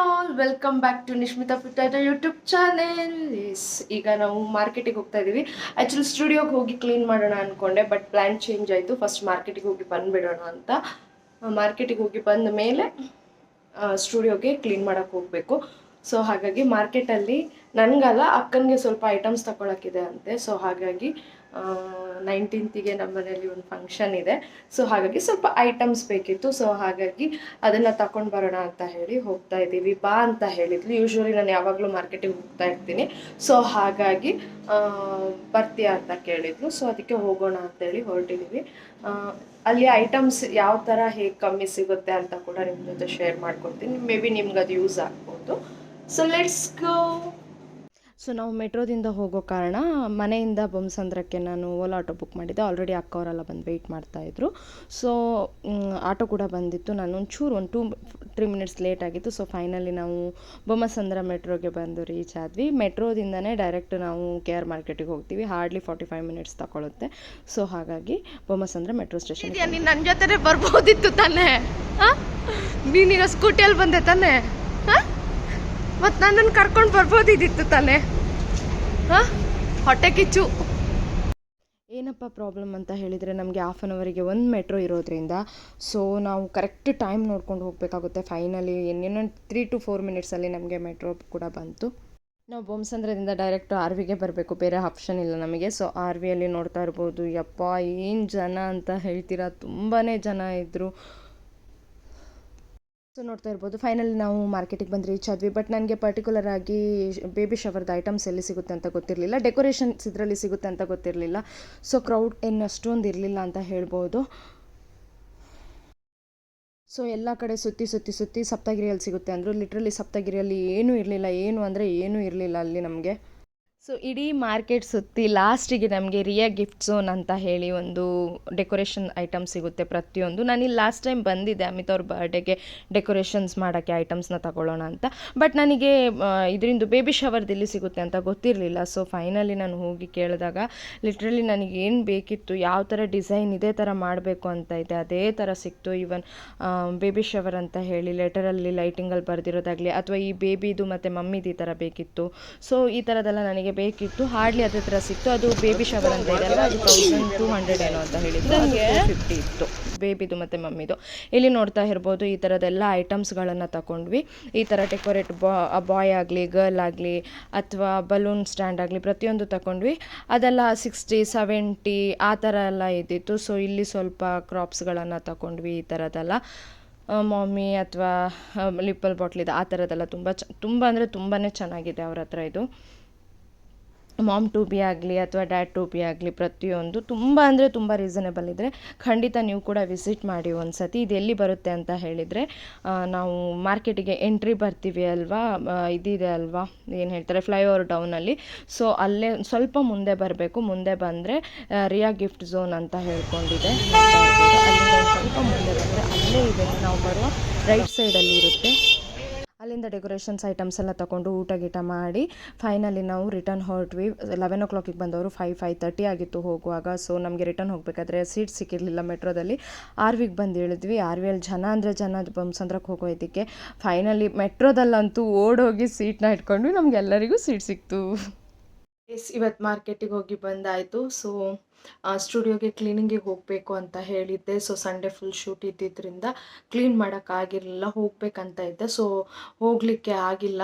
All welcome back to Nishmitha Putta YouTube channel S ಈಗ ನಾವು ಮಾರ್ಕೆಟಿಗೆ ಹೋಗ್ತಾ ಇದ್ದೀವಿ ಆ್ಯಕ್ಚುಲಿ ಸ್ಟುಡಿಯೋಗೆ ಹೋಗಿ ಕ್ಲೀನ್ ಮಾಡೋಣ ಅಂದ್ಕೊಂಡೆ ಬಟ್ ಪ್ಲ್ಯಾನ್ ಚೇಂಜ್ ಆಯಿತು. ಫಸ್ಟ್ ಮಾರ್ಕೆಟಿಗೆ ಹೋಗಿ ಬಂದುಬಿಡೋಣ ಅಂತ. ಮಾರ್ಕೆಟಿಗೆ ಹೋಗಿ ಬಂದ ಮೇಲೆ ಸ್ಟುಡಿಯೋಗೆ ಕ್ಲೀನ್ ಮಾಡೋಕ್ಕೆ ಹೋಗಬೇಕು. ಸೊ ಹಾಗಾಗಿ ಮಾರ್ಕೆಟಲ್ಲಿ ನನಗಲ್ಲ, ಅಕ್ಕನಿಗೆ ಸ್ವಲ್ಪ ಐಟಮ್ಸ್ ತಗೊಳಕ್ಕಿದೆ ಅಂತೆ. ಸೊ ಹಾಗಾಗಿ ನೈನ್ಟೀನ್ತಿಗೆ ನಮ್ಮ ಮನೇಲಿ ಒಂದು ಫಂಕ್ಷನ್ ಇದೆ. ಸೊ ಹಾಗಾಗಿ ಸ್ವಲ್ಪ ಐಟಮ್ಸ್ ಬೇಕಿತ್ತು. ಸೊ ಹಾಗಾಗಿ ಅದನ್ನು ತಗೊಂಡು ಬರೋಣ ಅಂತ ಹೇಳಿ ಹೋಗ್ತಾ ಇದ್ದೀವಿ. ಬಾ ಅಂತ ಹೇಳಿದ್ಲು. ಯೂಶ್ವಲಿ ನಾನು ಯಾವಾಗಲೂ ಮಾರ್ಕೆಟಿಗೆ ಹೋಗ್ತಾ ಇರ್ತೀನಿ. ಸೊ ಹಾಗಾಗಿ ಬರ್ತೀಯಾ ಅಂತ ಕೇಳಿದ್ಲು. ಸೊ ಅದಕ್ಕೆ ಹೋಗೋಣ ಅಂತೇಳಿ ಹೊರಟಿದ್ದೀವಿ ಅಲ್ಲಿ ಐಟಮ್ಸ್ ಯಾವ ಥರ ಹೇಗೆ ಕಮ್ಮಿ ಸಿಗುತ್ತೆ ಅಂತ ಕೂಡ ನಿಮ್ಮ ಜೊತೆ ಶೇರ್ ಮಾಡ್ಕೊಡ್ತೀನಿ. ಮೇ ಬಿ ನಿಮ್ಗೆ ಅದು ಯೂಸ್ ಆಗ್ಬೋದು. ಸೊ ಲೆಟ್ಸ್ ಗೋ ಸೊ ನಾವು ಮೆಟ್ರೋದಿಂದ ಹೋಗೋ ಕಾರಣ ಮನೆಯಿಂದ ಬೊಮ್ಮಸಂದ್ರಕ್ಕೆ ನಾನು ಓಲಾ ಆಟೋ ಬುಕ್ ಮಾಡಿದ್ದೆ. ಆಲ್ರೆಡಿ ಅಕ್ಕವರೆಲ್ಲ ಬಂದು ವೆಯ್ಟ್ ಮಾಡ್ತಾಯಿದ್ರು ಸೊ ಆಟೋ ಕೂಡ ಬಂದಿತ್ತು. ನಾನು ಒಂಚೂರು, ಒಂದು ಟೂ ತ್ರೀ ಮಿನಿಟ್ಸ್ ಲೇಟ್ ಆಗಿತ್ತು. ಸೊ ಫೈನಲಿ ನಾವು ಬೊಮ್ಮಸಂದ್ರ ಮೆಟ್ರೋಗೆ ಬಂದು ರೀಚ್ ಆದ್ವಿ. ಮೆಟ್ರೋದಿಂದನೇ ಡೈರೆಕ್ಟ್ ನಾವು ಕೆ ಆರ್ ಮಾರ್ಕೆಟಿಗೆ ಹೋಗ್ತೀವಿ. ಹಾರ್ಡ್ಲಿ ಫಾರ್ಟಿ ಫೈವ್ ಮಿನಿಟ್ಸ್ ತಗೊಳುತ್ತೆ. ಸೊ ಹಾಗಾಗಿ ಬೊಮ್ಮಸಂದ್ರ ಮೆಟ್ರೋ ಸ್ಟೇಷನ್ ನೀನು ನನ್ನ ಜೊತೆ ಬರ್ಬೋದಿತ್ತು ತಾನೇ? ನೀನೀಗ ಸ್ಕೂಟಿಯಲ್ಲಿ ಬಂದೆ ತಾನೇ? ಮತ್ತು ನನ್ನನ್ನು ಕರ್ಕೊಂಡು ಬರ್ಬೋದಿದ್ದಿತ್ತು ತಾನೇ. ಹಾಂ? ಹೊಟ್ಟೆ ಕಿಚ್ಚು. ಏನಪ್ಪ ಪ್ರಾಬ್ಲಮ್ ಅಂತ ಹೇಳಿದರೆ ನಮಗೆ ಹಾಫ್ ಆನ್ ಅವರಿಗೆ ಒಂದು ಮೆಟ್ರೋ ಇರೋದ್ರಿಂದ ಸೊ ನಾವು ಕರೆಕ್ಟ್ ಟೈಮ್ ನೋಡ್ಕೊಂಡು ಹೋಗಬೇಕಾಗುತ್ತೆ. ಫೈನಲಿ ಇನ್ನೇನೋ ತ್ರೀ ಟು ಫೋರ್ ಮಿನಿಟ್ಸಲ್ಲಿ ನಮಗೆ ಮೆಟ್ರೋ ಕೂಡ ಬಂತು. ನಾವು ಬೊಮ್ಸಂದ್ರದಿಂದ ಡೈರೆಕ್ಟ್ ಆರ್ ವಿಗೆ ಬರಬೇಕು. ಬೇರೆ ಆಪ್ಷನ್ ಇಲ್ಲ ನಮಗೆ. ಸೊ ಆರ್ ವಿಯಲ್ಲಿ ನೋಡ್ತಾ ಇರ್ಬೋದು. ಯಪ್ಪ, ಏನು ಜನ ಅಂತ ಹೇಳ್ತೀರಾ? ತುಂಬಾ ಜನ ಇದ್ದರು ಸೊ ನೋಡ್ತಾ ಇರ್ಬೋದು. ಫೈನಲಿ ನಾವು ಮಾರ್ಕೆಟಿಗೆ ಬಂದು ರೀಚ್ ಆದ್ವಿ. ಬಟ್ ನನಗೆ ಪರ್ಟಿಕ್ಯುಲರ್ ಆಗಿ ಬೇಬಿ ಶವರ್ದ ಐಟಮ್ಸ್ ಎಲ್ಲಿ ಸಿಗುತ್ತೆ ಅಂತ ಗೊತ್ತಿರಲಿಲ್ಲ. ಡೆಕೋರೇಷನ್ಸ್ ಇದರಲ್ಲಿ ಸಿಗುತ್ತೆ ಅಂತ ಗೊತ್ತಿರಲಿಲ್ಲ. ಸೊ ಕ್ರೌಡ್ ಏನು ಅಷ್ಟೊಂದು ಇರಲಿಲ್ಲ ಅಂತ ಹೇಳ್ಬೋದು. ಸೊ ಎಲ್ಲ ಕಡೆ ಸುತ್ತಿ ಸುತ್ತಿ ಸುತ್ತಿ ಸಪ್ತಗಿರಿಯಲ್ಲಿ ಸಿಗುತ್ತೆ ಅಂದರು. ಲಿಟ್ರಲಿ ಸಪ್ತಗಿರಿಯಲ್ಲಿ ಏನೂ ಇರಲಿಲ್ಲ. ಏನು ಅಂದರೆ ಏನೂ ಇರಲಿಲ್ಲ ಅಲ್ಲಿ ನಮಗೆ. ಸೊ ಇಡೀ ಮಾರ್ಕೆಟ್ ಸುತ್ತಿ ಲಾಸ್ಟಿಗೆ ನಮಗೆ ರಿಯಾ ಗಿಫ್ಟ್ ಝೋನ್ ಅಂತ ಹೇಳಿ ಒಂದು ಡೆಕೋರೇಷನ್ ಐಟಮ್ ಸಿಗುತ್ತೆ ಪ್ರತಿಯೊಂದು. ನಾನು ಇಲ್ಲಿ ಲಾಸ್ಟ್ ಟೈಮ್ ಬಂದಿದ್ದೆ ಅಮಿತ್ ಅವ್ರ ಬರ್ಡೇಗೆ ಡೆಕೋರೇಷನ್ಸ್ ಮಾಡೋಕ್ಕೆ ಐಟಮ್ಸ್ನ ತಗೊಳ್ಳೋಣ ಅಂತ. ಬಟ್ ನನಗೆ ಇದರಿಂದ ಬೇಬಿ ಶವರ್ದು ಎಲ್ಲಿ ಸಿಗುತ್ತೆ ಅಂತ ಗೊತ್ತಿರಲಿಲ್ಲ. ಸೊ ಫೈನಲಿ ನಾನು ಹೋಗಿ ಕೇಳಿದಾಗ ಲಿಟ್ರಲಿ ನನಗೆ ಏನು ಬೇಕಿತ್ತು, ಯಾವ ಥರ ಡಿಸೈನ್ ಇದೇ ಥರ ಮಾಡಬೇಕು ಅಂತ ಇದೆ, ಅದೇ ಥರ ಸಿಕ್ತು. ಈವನ್ ಬೇಬಿ ಶವರ್ ಅಂತ ಹೇಳಿ ಲೆಟರಲ್ಲಿ ಲೈಟಿಂಗಲ್ಲಿ ಬರೆದಿರೋದಾಗಲಿ, ಅಥವಾ ಈ ಬೇಬಿದು ಮತ್ತು ಮಮ್ಮಿದು ಈ ಥರ ಬೇಕಿತ್ತು. ಸೊ ಈ ಥರದೆಲ್ಲ ನನಗೆ ಬೇಕಿತ್ತು ಹಾರ್ಡ್ಲಿ ಅದ್ರ ಹತ್ರ ಸಿಕ್ತು. ಅದು ಬೇಬಿ ಶವರ್ ಅಂತ ಇದೆ ಅಲ್ವಾ ಅದು ತೌಸಂಡ್ ಟೂ ಹಂಡ್ರೆಡ್ ಏನೋ ಅಂತ ಹೇಳಿದ್ರು. ಫಿಫ್ಟಿ ಇತ್ತು. ಬೇಬಿದು ಮತ್ತು ಮಮ್ಮಿದು. ಇಲ್ಲಿ ನೋಡ್ತಾ ಇರ್ಬೋದು ಈ ಥರದ್ದೆಲ್ಲ ಐಟಮ್ಸ್ಗಳನ್ನು ತಗೊಂಡ್ವಿ ಈ ಥರ ಡೆಕೋರೇಟ್ ಬಾ ಬಾಯ್ ಆಗಲಿ ಗರ್ಲ್ ಆಗಲಿ ಅಥವಾ ಬಲೂನ್ ಸ್ಟ್ಯಾಂಡ್ ಆಗಲಿ ಪ್ರತಿಯೊಂದು ತಗೊಂಡ್ವಿ ಅದೆಲ್ಲ ಸಿಕ್ಸ್ಟಿ ಸೆವೆಂಟಿ ಆ ಥರ ಎಲ್ಲ ಇದ್ದಿತ್ತು. ಸೊ ಇಲ್ಲಿ ಸ್ವಲ್ಪ ಕ್ರಾಪ್ಸ್ಗಳನ್ನು ತಗೊಂಡ್ವಿ ಈ ಥರದ್ದೆಲ್ಲ ಮಮ್ಮಿ ಅಥವಾ ಲಿಪ್ಪಲ್ ಬಾಟ್ಲಿದು ಆ ಥರದ್ದೆಲ್ಲ ತುಂಬ ಚ ತುಂಬ ಅಂದರೆ ತುಂಬಾ ಚೆನ್ನಾಗಿದೆ ಅವ್ರ ಹತ್ರ ಇದು. ಮಾಮ್ ಟು ಬಿ ಆಗಲಿ ಅಥವಾ ಡ್ಯಾಡ್ ಟು ಬಿ ಆಗಲಿ ಪ್ರತಿಯೊಂದು ತುಂಬ ಅಂದರೆ ತುಂಬ ರೀಸನೇಬಲ್ ಇದ್ದರೆ ಖಂಡಿತ ನೀವು ಕೂಡ ವಿಸಿಟ್ ಮಾಡಿ ಒಂದು ಸತಿ ಇದು ಎಲ್ಲಿ ಬರುತ್ತೆ ಅಂತ ಹೇಳಿದರೆ ನಾವು ಮಾರ್ಕೆಟಿಗೆ ಎಂಟ್ರಿ ಬರ್ತೀವಿ ಅಲ್ವಾ? ಇದಿದೆ ಅಲ್ವಾ? ಏನು ಹೇಳ್ತಾರೆ? ಫ್ಲೈಓವರ್ ಡೌನಲ್ಲಿ ಸೊ ಅಲ್ಲೇ ಸ್ವಲ್ಪ ಮುಂದೆ ಬರಬೇಕು. ಮುಂದೆ ಬಂದರೆ ರಿಯಾ ಗಿಫ್ಟ್ ಝೋನ್ ಅಂತ ಹೇಳ್ಕೊಂಡಿದೆ. ಅಲ್ಲಿ ಸ್ವಲ್ಪ ಮುಂದೆ ಬಂದರೆ ಅಲ್ಲೇ ಇದೆ. ನಾವು ಬರುವ ರೈಟ್ ಸೈಡಲ್ಲಿ ಇರುತ್ತೆ. ಅಲ್ಲಿಂದ ಡೆಕೋರೇಷನ್ಸ್ ಐಟಮ್ಸ್ ಎಲ್ಲ ತಗೊಂಡು ಊಟ ಗೀಟ ಮಾಡಿ ಫೈನಲಿ ನಾವು ರಿಟರ್ನ್ ಹೊರಟ್ವಿ. ಲೆವೆನ್ ಓ ಕ್ಲಾಕಿಗೆ ಬಂದವರು ಫೈವ್ ಫೈವ್ ತರ್ಟಿ ಆಗಿತ್ತು ಹೋಗುವಾಗ. ಸೊ ನಮಗೆ ರಿಟರ್ನ್ ಹೋಗಬೇಕಾದ್ರೆ ಸೀಟ್ ಸಿಕ್ಕಿರಲಿಲ್ಲ ಮೆಟ್ರೋದಲ್ಲಿ. ಆರ್ ವಿಗೆ ಬಂದು ಇಳಿದ್ವಿ. ಆರ್ ವಿಯಲ್ಲಿ ಜನ ಅಂದರೆ ಜನ ಬೊಮ್ಮಸಂದ್ರಕ್ಕೆ ಹೋಗೋದಕ್ಕೆ ಫೈನಲಿ ಮೆಟ್ರೋದಲ್ಲಂತೂ ಓಡೋಗಿ ಸೀಟ್ನ ಇಟ್ಕೊಂಡ್ವಿ. ನಮಗೆಲ್ಲರಿಗೂ ಸೀಟ್ ಸಿಕ್ತು. ಎಸ್ ಇವತ್ತು ಮಾರ್ಕೆಟಿಗೆ ಹೋಗಿ ಬಂದಾಯಿತು. ಸೊ ಸ್ಟುಡಿಯೋಗೆ ಕ್ಲೀನಿಂಗಿಗೆ ಹೋಗಬೇಕು ಅಂತ ಹೇಳಿದ್ದೆ. ಸೊ, ಸಂಡೇ ಫುಲ್ ಶೂಟ್ ಇದ್ದಿದ್ದರಿಂದ ಕ್ಲೀನ್ ಮಾಡೋಕ್ಕಾಗಿರಲಿಲ್ಲ ಹೋಗಬೇಕಂತ ಇದ್ದೆ. ಸೊ, ಹೋಗಲಿಕ್ಕೆ ಆಗಿಲ್ಲ.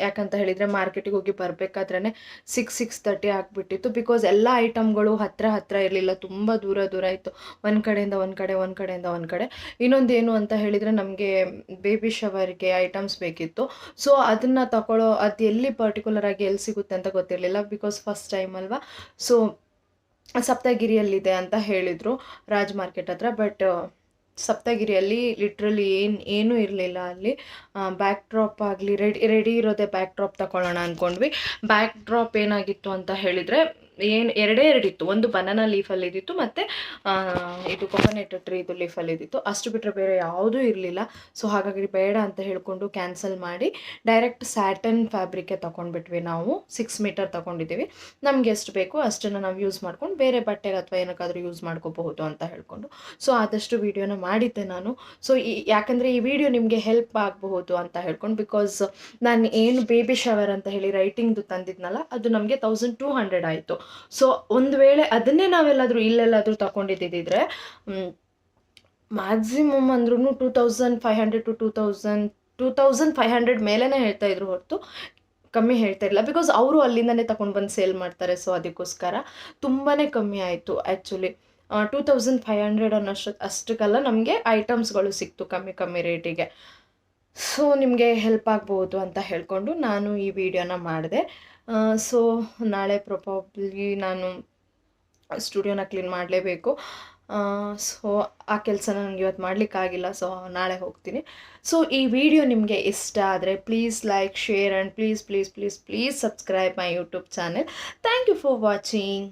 ಯಾಕಂತ ಹೇಳಿದರೆ ಮಾರ್ಕೆಟಿಗೆ ಹೋಗಿ ಬರಬೇಕಾದ್ರೆ ಸಿಕ್ಸ್ ಸಿಕ್ಸ್ ತರ್ಟಿ ಆಗಿಬಿಟ್ಟಿತ್ತು. ಬಿಕಾಸ್ ಎಲ್ಲ ಐಟಮ್ಗಳು ಹತ್ತಿರ ಹತ್ತಿರ ಇರಲಿಲ್ಲ. ತುಂಬ ದೂರ ದೂರ ಇತ್ತು. ಒಂದು ಕಡೆಯಿಂದ ಒಂದು ಕಡೆ, ಒಂದು ಕಡೆಯಿಂದ ಒಂದು ಕಡೆ. ಇನ್ನೊಂದು ಏನು ಅಂತ ಹೇಳಿದರೆ ನಮಗೆ ಬೇಬಿ ಶವರ್ಗೆ ಐಟಮ್ಸ್ ಬೇಕಿತ್ತು. ಸೊ ಅದನ್ನು ತಗೊಳ್ಳೋ ಅದು ಎಲ್ಲಿ ಪರ್ಟಿಕ್ಯುಲರ್ ಆಗಿ ಎಲ್ಲಿ ಸಿಗುತ್ತೆ ಅಂತ ಗೊತ್ತಿರಲಿಲ್ಲ. ಬಿಕಾಸ್ ಫಸ್ಟ್ ಟೈಮ್ ಅಲ್ವಾ? ಸೊ ಸಪ್ತಗಿರಿಯಲ್ಲಿದೆ ಅಂತ ಹೇಳಿದರು ರಾಜ್ ಮಾರ್ಕೆಟ್ ಹತ್ರ ಬಟ್ ಸಪ್ತಗಿರಿಯಲ್ಲಿ ಲಿಟ್ರಲಿ ಏನು, ಏನೂ ಇರಲಿಲ್ಲ ಅಲ್ಲಿ. ಬ್ಯಾಕ್ ಡ್ರಾಪ್ ಆಗಲಿ ರೆಡಿ ರೆಡಿ ಇರೋದೇ ಬ್ಯಾಕ್ ಡ್ರಾಪ್ ತಗೊಳ್ಳೋಣ ಅಂದ್ಕೊಂಡ್ವಿ ಬ್ಯಾಕ್ ಡ್ರಾಪ್ ಏನಾಗಿತ್ತು ಅಂತ ಹೇಳಿದರೆ ಏನು ಎರಡೇ ಎರಡಿತ್ತು. ಒಂದು ಬನಾನಾ ಲೀಫಲ್ಲಿ ಇದ್ದಿತ್ತು, ಮತ್ತು ಇದು ಕೊಕೊನೆಟ್ ಟ್ರೀ ಇದು ಲೀಫಲ್ಲಿ ಇದ್ದಿತ್ತು. ಅಷ್ಟು ಬಿಟ್ಟರೆ ಬೇರೆ ಯಾವುದೂ ಇರಲಿಲ್ಲ. ಸೊ ಹಾಗಾಗಿ ಬೇಡ ಅಂತ ಹೇಳಿಕೊಂಡು ಕ್ಯಾನ್ಸಲ್ ಮಾಡಿ ಡೈರೆಕ್ಟ್ ಸ್ಯಾಟನ್ ಫ್ಯಾಬ್ರಿಕ್ಕೆ ತೊಗೊಂಡ್ಬಿಟ್ವಿ ನಾವು. ಸಿಕ್ಸ್ ಮೀಟರ್ ತೊಗೊಂಡಿದ್ದೀವಿ. ನಮ್ಗೆ ಎಷ್ಟು ಬೇಕು ಅಷ್ಟನ್ನು ನಾವು ಯೂಸ್ ಮಾಡ್ಕೊಂಡು, ಬೇರೆ ಬಟ್ಟೆಗೆ ಅಥವಾ ಏನಕ್ಕಾದರೂ ಯೂಸ್ ಮಾಡ್ಕೋಬಹುದು ಅಂತ ಹೇಳಿಕೊಂಡು. ಸೊ ಆದಷ್ಟು ವೀಡಿಯೋನ ಮಾಡಿದ್ದೆ ನಾನು. ಸೊ ಈ, ಯಾಕಂದರೆ ಈ ವಿಡಿಯೋ ನಿಮಗೆ ಹೆಲ್ಪ್ ಆಗಬಹುದು ಅಂತ ಹೇಳ್ಕೊಂಡು ಬಿಕಾಸ್ ನಾನು ಏನು ಬೇಬಿ ಶವರ್ ಅಂತ ಹೇಳಿ ರೈಟಿಂಗ್ದು ತಂದಿದ್ನಲ್ಲ, ಅದು ನಮಗೆ ತೌಸಂಡ್ ಟೂ ಹಂಡ್ರೆಡ್ ಆಯಿತು. ಸೊ ಒಂದು ವೇಳೆ ಅದನ್ನೇ ನಾವೆಲ್ಲಾದರೂ ಇಲ್ಲೆಲ್ಲಾದರೂ ತಗೊಂಡಿದ್ದಿದ್ರೆ ಮ್ಯಾಕ್ಸಿಮಮ್ ಅಂದ್ರೂ two thousand five hundred to two thousand two thousand five hundred ಮೇಲೇ ಹೇಳ್ತಾ ಇದ್ರು ಹೊರತು ಕಮ್ಮಿ ಹೇಳ್ತಾ ಇರಲಿಲ್ಲ. ಬಿಕಾಸ್ ಅವರು ಅಲ್ಲಿಂದನೇ ತಗೊಂಡು ಬಂದು ಸೇಲ್ ಮಾಡ್ತಾರೆ. ಸೊ ಅದಕ್ಕೋಸ್ಕರ ತುಂಬಾ ಕಮ್ಮಿ ಆಯಿತು actually two thousand five hundred ಅನ್ನೋಷ್ಟು, ಅಷ್ಟಕ್ಕೆಲ್ಲ ನಮಗೆ ಐಟಮ್ಸ್ಗಳು ಸಿಕ್ತು ಕಮ್ಮಿ ಕಮ್ಮಿ ರೇಟಿಗೆ ಸೊ ನಿಮಗೆ ಹೆಲ್ಪ್ ಆಗ್ಬೋದು ಅಂತ ಹೇಳಿಕೊಂಡು ನಾನು ಈ ವಿಡಿಯೋನ ಮಾಡಿದೆ. ಸೊ ನಾಳೆ ಪ್ರೊಪಾಬ್ಲಿ ನಾನು ಸ್ಟುಡಿಯೋನ ಕ್ಲೀನ್ ಮಾಡಲೇಬೇಕು. ಸೊ ಆ ಕೆಲಸನ ನನಗೆ ಇವತ್ತು ಮಾಡಲಿಕ್ಕಾಗಿಲ್ಲ ಸೊ ನಾಳೆ ಹೋಗ್ತೀನಿ. ಸೊ ಈ ವಿಡಿಯೋ ನಿಮಗೆ ಇಷ್ಟ ಆದರೆ please like share and please please please please subscribe my YouTube channel thank you for watching